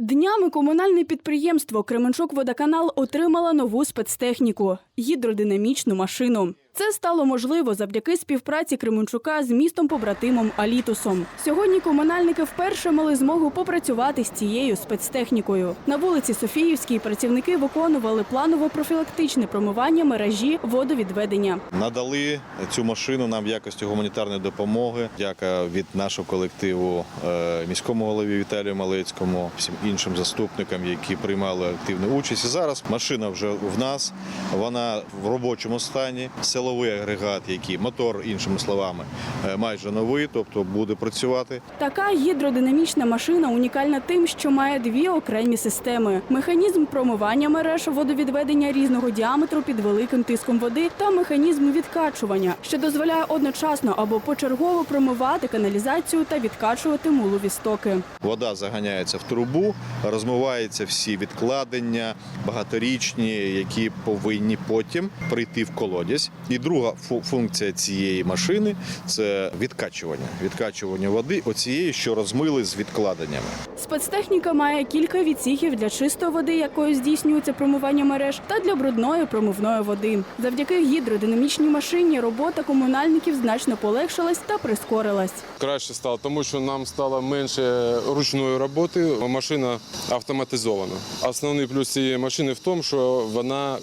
Днями комунальне підприємство Кременчук Водоканал отримало нову спецтехніку гідродинамічну машину. Це стало можливо завдяки співпраці Кременчука з містом побратимом Алітусом. Сьогодні комунальники вперше мали змогу попрацювати з цією спецтехнікою. На вулиці Софіївській працівники виконували планово-профілактичне промивання мережі водовідведення. Надали цю машину нам в якості гуманітарної допомоги. Дяка від нашого колективу е, міському голові Віталію Малецькому, всім іншим заступникам, які приймали активну участь. І зараз машина вже в нас, вона в робочому стані. Силовий агрегат, який мотор, іншими словами, е, майже новий, тобто буде працювати. Така гідродинамічна машина унікальна тим, що має дві окремі системи: механізм промивання мереж водовідведення різного діаметру під великим тиском води та механізм відкачування, що дозволяє одночасно або почергово промивати каналізацію та відкачувати мулові стоки. Вода заганяється в трубу, розмиваються всі відкладення, багаторічні, які повинні потім прийти в колодязь. І друга функція цієї машини це відкачування. Відкачування води, оцієї, що розмили з відкладеннями. Спецтехніка має кілька відсіхів для чистої води, якою здійснюється промивання мереж, та для брудної промивної води. Завдяки гідродинамічній машині робота комунальників значно полегшилась та прискорилась. Краще стало, тому що нам стало менше ручної роботи. Машина автоматизована. Основний плюс цієї машини в тому, що вона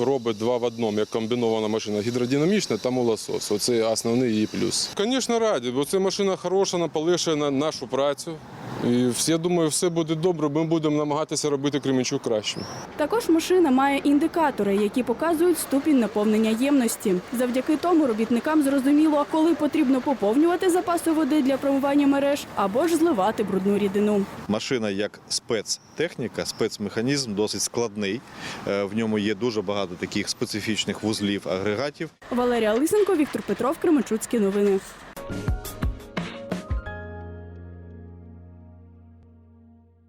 робить два в одному, як комбінована машина гідродинамічна та молосос. Оце основний її плюс. Звісно, раді, бо це машина хороша, вона полегшує нашу працю. І всі, я думаю, все буде добре. Ми будемо намагатися робити Кременчук кращим. Також машина має індикатори, які показують ступінь наповнення ємності. Завдяки тому робітникам зрозуміло, коли потрібно поповнювати запаси води для промивання мереж або ж зливати брудну рідину. Машина як спецтехніка, спецмеханізм досить складний. Е, В ньому є дуже багато таких специфічних вузлів агрегатів. Валерія Лисенко, Віктор Петров, Кременчуцькі новини.